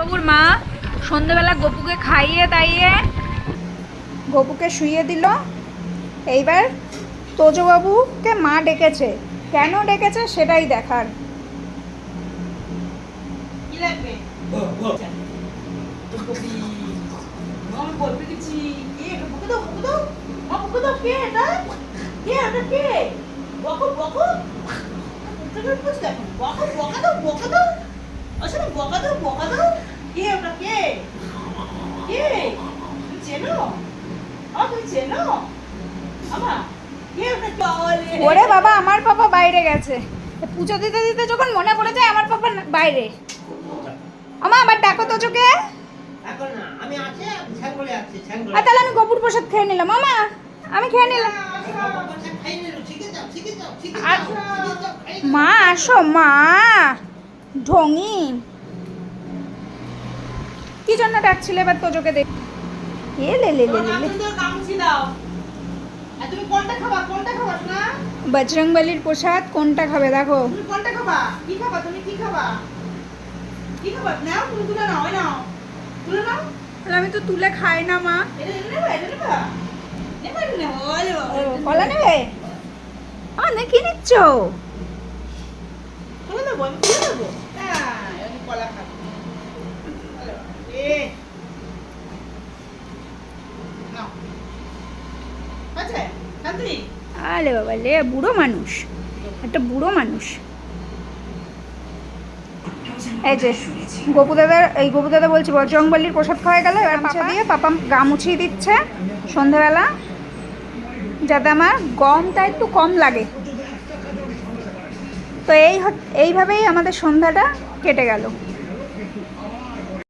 বাবুর মা সন্ধেবেলা গপুকে খাইয়ে দাইয়ে গপুকে শুইয়ে দিল। এইবার তোজবাবুকে মা ডেকেছে। কেন ডেকেছে সেটাই দেখার। কি লাগবে? ফুলকপি আমি বলতে দিচ্ছি কে? এটা বকে দাও। বকে দাও মা দাও। আসলে বকা দাও বকা দাও। কে ওটা কে? কে? তুমি চেনো? আ তুমি চেনো? আমা কে ওটা? কে ওরে বাবা আমার পাপা বাইরে গেছে। পুজো দিতে দিতে যখন মনে পড়ে যায় আমার পাপা না- বাইরে। আমা আবার ডাকো তোজোকে এখন না আমি আছি ছ্যাঙ্গলে আছি ছ্যাঙ্গলে আর তাহলে আমি গপুর প্রসাদ খেয়ে নিলাম। মামা আমি খেয়ে নিলাম। মা আসো মা। ঢঙি। কি জন্য ডাকছিলে এবার তোজোকে দেখ এ লে লে লে লে শোনা বজরংবলির প্রসাদ কোনটা খাবে দেখো। কোনটা খাবা কি খাবা তুমি কি খাবা কি খাবা নাও তুমি নাও তুলে নাও আমি তো তুলে খাই না, মা। কলা নেবে? আমার কি নিচ্ছ? দেবো আমি তুলে দেবো কলা খাব আরে বাবা লে বুড়ো মানুষ। একটা বুড়ো মানুষ। এই যে গোপু দাদার এই গোপু দাদা বলছি বজরংবলির প্রসাদ খাওয়া গেল। এবার পাপা। দিয়ে পাপা গা মুছিয়ে দিচ্ছে সন্ধেবেলা যাতে আমার গমটা একটু কম লাগে। তো এই এইভাবেই আমাদের সন্ধ্যাটা কেটে গেল।